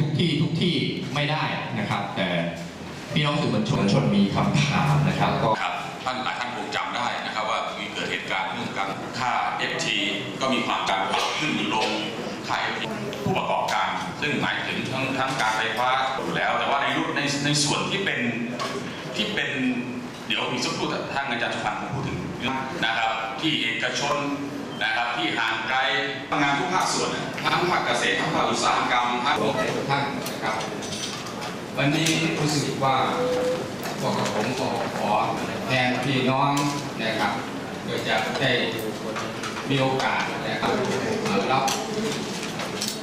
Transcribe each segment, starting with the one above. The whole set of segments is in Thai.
ทุกที่ทุกที่ไม่ได้นะครับ แต่พี่น้องสื่อมวลชนชนมีคำถามนะครับก็ครับท่านหลายท่านคงจำได้นะครับ ว่ามีเกิดเหตุการณ์เรื่องการค่า FT ก็มีความการปรับขึ้นลงค่า FT ผู้ประกอบการ ซึ่งหมายถึงทั้งทั้งการไฟฟ้าอยู่แล้ว แต่ว่าในรุ่นในในส่วนที่เป็นที่เป็นเดี๋ยวมีสักครู่ทางอาจารย์สุพรรณคงพูดถึงนะครับ ที่เอกชน นะครับ ที่ห่างไกลทำงานทุกภาคส่วน ทั้งภาคเกษตรทั้งภาคอุตสาหกรรมทั้งขอบคุณทุกท่านนะครับ วันนี้รู้สึกว่าพวกผมขอขอแทนพี่น้องนะครับโดยจะได้มีโอกาสนะครับมารับ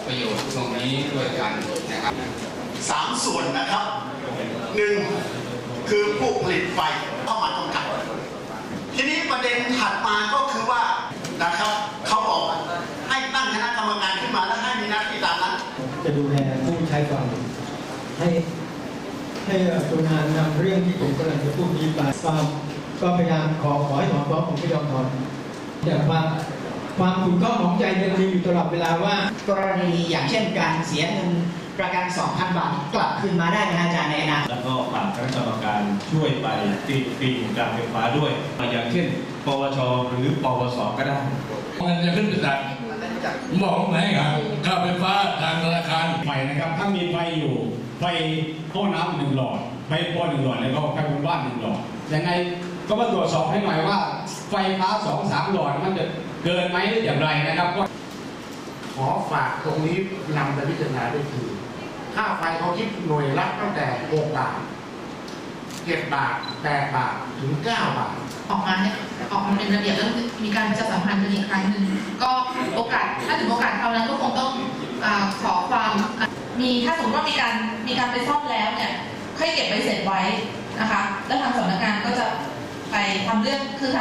ประโยชน์ตรงนี้ด้วยกันนะครับสามส่วนนะครับหนึ่งคือผู้ผลิตไฟ จะดูแลผู้ใช้ไฟให้ให้กรุณานำเรื่องที่ผมกำลังจะพูดนี้ไปความก็พยายามขอขอให้ถอนฟ้องผมไม่ยอมถอนแต่ความความขุ่นข้องของใจยังมีอยู่ตลอดเวลาว่า กรณีอย่างเช่นการเสียเงินประกัน 2,000 บาท กลับคืนมาได้ไหมอาจารย์ในอนาคตแล้วก็ฝากคณะกรรมการช่วยไปติดปีนการไฟฟ้าด้วย อย่างเช่น ปวช หรือปวสก็ได้มันจะขึ้นไปตัด บอกไหนครับค่าไฟฟ้าทางธนาคารไฟนะครับ ถ้ามีไฟอยู่ ไฟห้องน้ำหนึ่งหลอด ไฟปอหนึ่งหลอดแล้วก็ไฟบนบ้านหนึ่งหลอด ยังไงก็มาตรวจสอบให้หน่อยว่า ไฟฟ้าสองสามหลอดมันจะเกินไหมหรืออย่างไรนะครับขอฝากตรงนี้นำไปพิจารณาด้วยคือ ค่าไฟเขาคิดหน่วยละตั้งแต่6บาท7บาท8บาทถึง 9 บาทออกมาเนี่ยออก มาเป็นระเบียบแล้วมีการประชาสัมพันธ์กันอีกครั้งหนึ่งก็โอกาสถ้าถึงโอกาสคราวนั้นก็คงต้องอขอความมีถ้าสมมติว่ามีการมีการไปซ่อมแล้วเนี่ยค่อยเก็บใบเสร็จไว้นะคะ แล้วทางสำนักงานก็จะไปทำเรื่องคือ